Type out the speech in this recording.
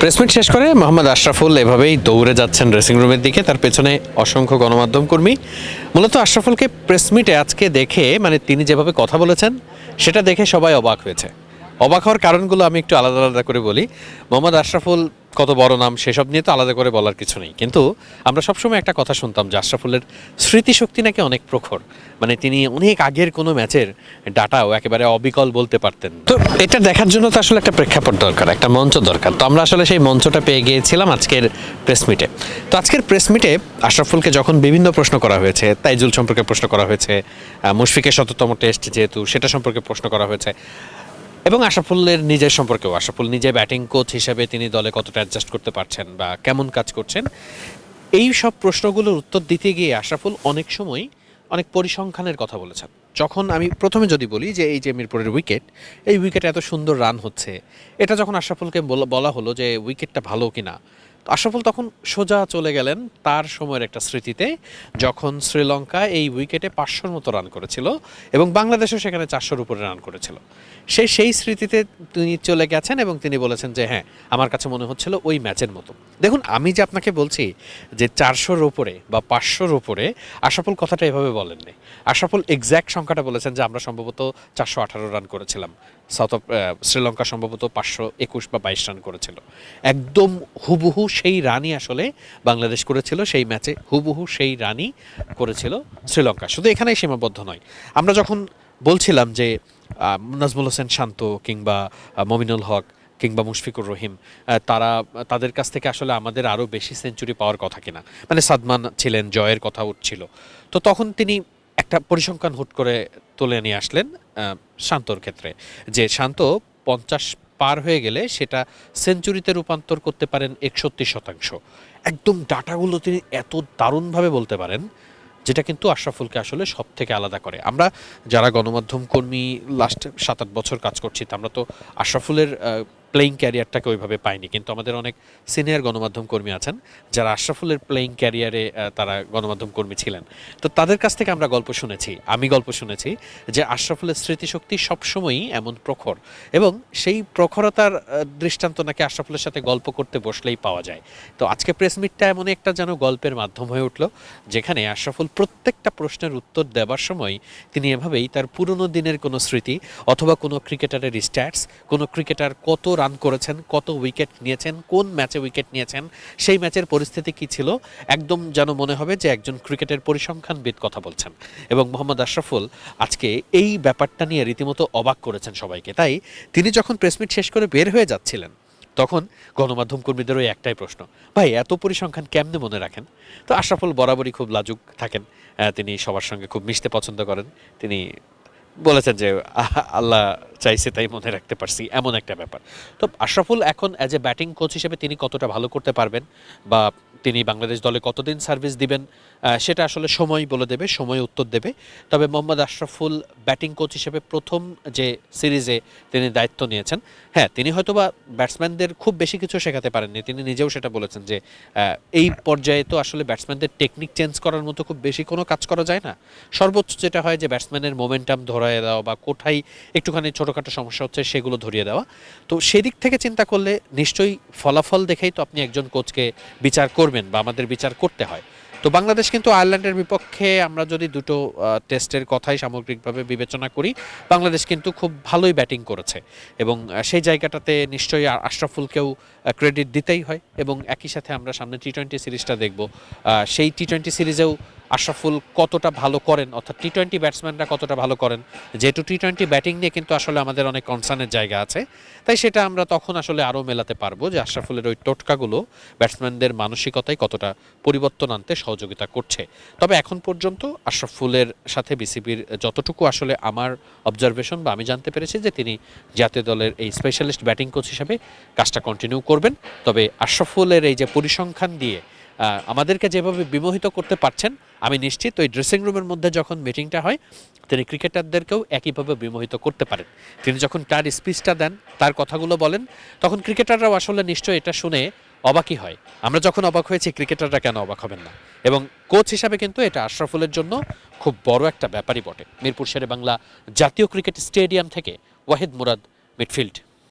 Press meet শেষ করে মোহাম্মদ আশরাফুল এভাবেই দৌড়ে যাচ্ছেন ড্রেসিং রুমের দিকে। তার পেছনে অসংখ্য গণমাধ্যম কর্মী। মূলত আশরাফুলকে প্রেসমিটে আজকে দেখে মানে তিনি যেভাবে কথা বলেছেন, সেটা দেখে সবাই অবাক হয়েছে। অবাক হওয়ার কারণগুলো আমি একটু আলাদা আলাদা করে বলি। মোহাম্মদ আশরাফুল কত বড় নাম সেসব নিয়ে তো আলাদা করে বলার কিছু নেই। কিন্তু আমরা সবসময় একটা কথা শুনতাম যে আশরাফুলের স্মৃতিশক্তি নাকি অনেক প্রখর। মানে তিনি অনেক আগের কোনো ম্যাচের ডাটাও একেবারে অবিকল বলতে পারতেন তো এটা দেখার জন্য তো আসলে একটা প্রেক্ষাপট দরকার, একটা মঞ্চ দরকার। তো আমরা আসলে সেই মঞ্চটা পেয়ে গিয়েছিলাম আজকের প্রেস মিটে তো আজকের প্রেস মিটে আশরাফুলকে যখন বিভিন্ন প্রশ্ন করা হয়েছে, তাইজুল সম্পর্কে প্রশ্ন করা হয়েছে মুশফিকের শততম টেস্ট যেহেতু সেটা সম্পর্কে প্রশ্ন করা হয়েছে এবং আশাফুলের নিজের সম্পর্কেও। আশাফুল নিজে ব্যাটিং কোচ হিসেবে তিনি দলে কতটা অ্যাডজাস্ট করতে পারছেন বা কেমন কাজ করছেন, এই সব প্রশ্নগুলোর উত্তর দিতে গিয়ে আশরাফুল অনেক সময় অনেক পরিসংখ্যানের কথা বলেছেন। যখন আমি প্রথমে যদি বলি যে এই যে মিরপুরের উইকেট এই উইকেটে এত সুন্দর রান হচ্ছে, এটা যখন আশরাফুলকে বলা- হলো যে উইকেটটা ভালো কিনা আশরাফুল তখন সোজা চলে গেলেন তার সময়ের একটা স্মৃতিতে, যখন শ্রীলঙ্কা এই উইকেটে পাঁচশোর মতো রান করেছিল এবং বাংলাদেশও সেখানে চারশোর উপরে রান করেছিল। সে সেই স্মৃতিতে তিনি চলে গেছেন এবং তিনি বলেছেন যে হ্যাঁ আমার কাছে মনে হচ্ছিল ওই ম্যাচের মতো। দেখুন, আমি যে আপনাকে বলছি যে চারশোর ওপরে বা পাঁচশোর ওপরে আশাফুল কথাটা এভাবে বলেননি। আশাফুল এক্স্যাক্ট সংখ্যাটা বলেছেন যে, আমরা সম্ভবত চারশো আঠারো রান করেছিলাম। সাউথ শ্রীলঙ্কা সম্ভবত পাঁচশো একুশ বা বাইশ রান করেছিল। একদম হুবহু সেই রানই আসলে বাংলাদেশ করেছিল, সেই ম্যাচে হুবহু সেই রানই করেছিল শ্রীলঙ্কা। শুধু এখানেই সীমাবদ্ধ নয়। আমরা যখন বলছিলাম যে নাজমুল হোসেন শান্ত কিংবা মমিনুল হক কিংবা মুশফিকুর রহিম তারা, তাদের কাছ থেকে আসলে আমাদের আরও বেশি সেঞ্চুরি পাওয়ার কথা কিনা। মানে সাদমান ছিলেন, জয়ের কথা উঠছিল। তো তখন তিনি একটা পরিসংখ্যান হুট করে তুলে নিয়ে আসলেন শান্তর ক্ষেত্রে। যে শান্ত পঞ্চাশ পার হয়ে গেলে সেটা সেঞ্চুরিতে রূপান্তর করতে পারেন একষট্টি শতাংশ। একদম ডাটাগুলো তিনি এত দারুণভাবে বলতে পারেন, যেটা কিন্তু আশরাফুলকে আসলে সব থেকে আলাদা করে। আমরা যারা গণমাধ্যম কর্মী লাস্ট সাত আট বছর কাজ করছি আমরা তো আশরাফুলের প্লেয়িং ক্যারিয়ারটাকে ওইভাবে পাইনি কিন্তু আমাদের অনেক সিনিয়র গণমাধ্যম কর্মী আছেন, যারা আশরাফুলের প্লেয়িং ক্যারিয়ারে তারা গণমাধ্যম কর্মী ছিলেন। তো তাদের কাছ থেকে আমরা গল্প শুনেছি, আমি গল্প শুনেছি যে আশরাফুলের স্মৃতিশক্তি সবসময়ই এমন প্রখর এবং সেই প্রখরতার দৃষ্টান্ত নাকি আশরাফুলের সাথে গল্প করতে বসলেই পাওয়া যায়। তো আজকে প্রেস মিটটা এমন একটা যেন গল্পের মাধ্যম হয়ে উঠল, যেখানে আশরাফুল প্রত্যেকটা প্রশ্নের উত্তর দেওয়ার সময় তিনি এভাবেই তার পুরনো দিনের কোনো স্মৃতি অথবা কোনো ক্রিকেটারের স্ট্যাটস কোনো ক্রিকেটার কত রান করেছেন, কত উইকেট নিয়েছেন, কোন ম্যাচে উইকেট নিয়েছেন, সেই ম্যাচের পরিস্থিতি কি ছিল, একদম যেন মনে হবে যে একজন ক্রিকেটের পরিসংখ্যানবিদ কথা বলছেন। এবং মোহাম্মদ আশরাফুল আজকে এই ব্যাপারটা নিয়ে রীতিমতো অবাক করেছেন সবাইকে। তাই তিনি যখন প্রেসমিট শেষ করে বের হয়ে যাচ্ছিলেন, তখন গণমাধ্যম কর্মীদেরও একটাই প্রশ্ন, ভাই, এত পরিসংখ্যান কেমনে মনে রাখেন? তো আশরাফুল বরাবরই খুব লাজুক থাকেন। তিনি সবার সঙ্গে খুব মিশতে পছন্দ করেন। তিনি বলেছেন যে আল্লাহ চাইছে তাই মনে রাখতে পারছি, এমন একটা ব্যাপার। তো আশরাফুল এখন অ্যাজ এ ব্যাটিং কোচ হিসেবে তিনি কতটা ভালো করতে পারবেন বা তিনি বাংলাদেশ দলে কতদিন সার্ভিস দিবেন সেটা আসলে সময় বলে দেবে, সময় উত্তর দেবে। তবে মোহাম্মদ আশরাফুল ব্যাটিং কোচ হিসেবে প্রথম যে সিরিজে তিনি দায়িত্ব নিয়েছেন হ্যাঁ তিনি হয়তোবা ব্যাটসম্যানদের খুব বেশি কিছু শেখাতে পারেননি। তিনি নিজেও সেটা বলেছেন যে এই পর্যায়ে তো আসলে ব্যাটসম্যানদের টেকনিক চেঞ্জ করার মতো খুব বেশি কোনো কাজ করা যায় না। সর্বোচ্চ যেটা হয় যে ব্যাটসম্যানের মোমেন্টাম ধরিয়ে দেওয়া বা কোথায় একটুখানি ছোটোখাটো সমস্যা হচ্ছে সেগুলো ধরিয়ে দেওয়া। তো সেদিক থেকে চিন্তা করলে নিশ্চয়ই ফলাফল দেখেই তো আপনি একজন কোচকে বিচার করবেন। বা আমাদের বিচার করতে হয়। তো বাংলাদেশ কিন্তু আয়ারল্যান্ডের বিপক্ষে আমরা যদি দুটো টেস্টের কথাই সামগ্রিকভাবে বিবেচনা করি, বাংলাদেশ কিন্তু খুব ভালোই ব্যাটিং করেছে এবং সেই জায়গাটাতে নিশ্চয়ই আশরাফুলকেও ক্রেডিট দিতেই হয় এবং একই সাথে আমরা সামনে টি টোয়েন্টি সিরিজটা দেখব। সেই টি টোয়েন্টি সিরিজেও আশরাফুল কতটা ভালো করেন? অর্থাৎ টি টোয়েন্টি ব্যাটসম্যানরা কতটা ভালো করেন? যেহেতু টি টোয়েন্টি ব্যাটিং নিয়ে কিন্তু আসলে আমাদের অনেক কনসার্নের জায়গা আছে। তাই সেটা আমরা তখন আসলে আরও মেলাতে পারব যে আশরাফুলের ওই টোটকাগুলো ব্যাটসম্যানদের মানসিকতায় কতটা পরিবর্তন আনতে সহযোগিতা করছে। তবে এখন পর্যন্ত আশরাফুলের সাথে বিসিবির যতটুকু আসলে আমার অবজারভেশন বা আমি জানতে পেরেছি যে তিনি জাতীয় দলের এই স্পেশালিস্ট ব্যাটিং কোচ হিসাবে কাজটা কন্টিনিউ করবেন। তবে আশরাফুলের এই যে পরিসংখ্যান দিয়ে আমাদেরকে যেভাবে বিমোহিত করতে পারছেন, আমি নিশ্চিত ওই ড্রেসিং রুমের মধ্যে যখন মিটিংটা হয়, তিনি ক্রিকেটারদেরকেও একইভাবে বিমোহিত করতে পারেন। তিনি যখন তার স্পিচটা দেন, তার কথাগুলো বলেন, তখন ক্রিকেটাররাও আসলে নিশ্চয়ই এটা শুনে অবাকই হয়। আমরা যখন অবাক হয়েছি ক্রিকেটাররা কেন অবাক হবেন না? এবং কোচ হিসাবে কিন্তু এটা আশরাফুলের জন্য খুব বড় একটা ব্যাপারই বটে। মিরপুর শেরে বাংলা জাতীয় ক্রিকেট স্টেডিয়াম থেকে ওয়াহিদ মুরাদ মিডফিল্ড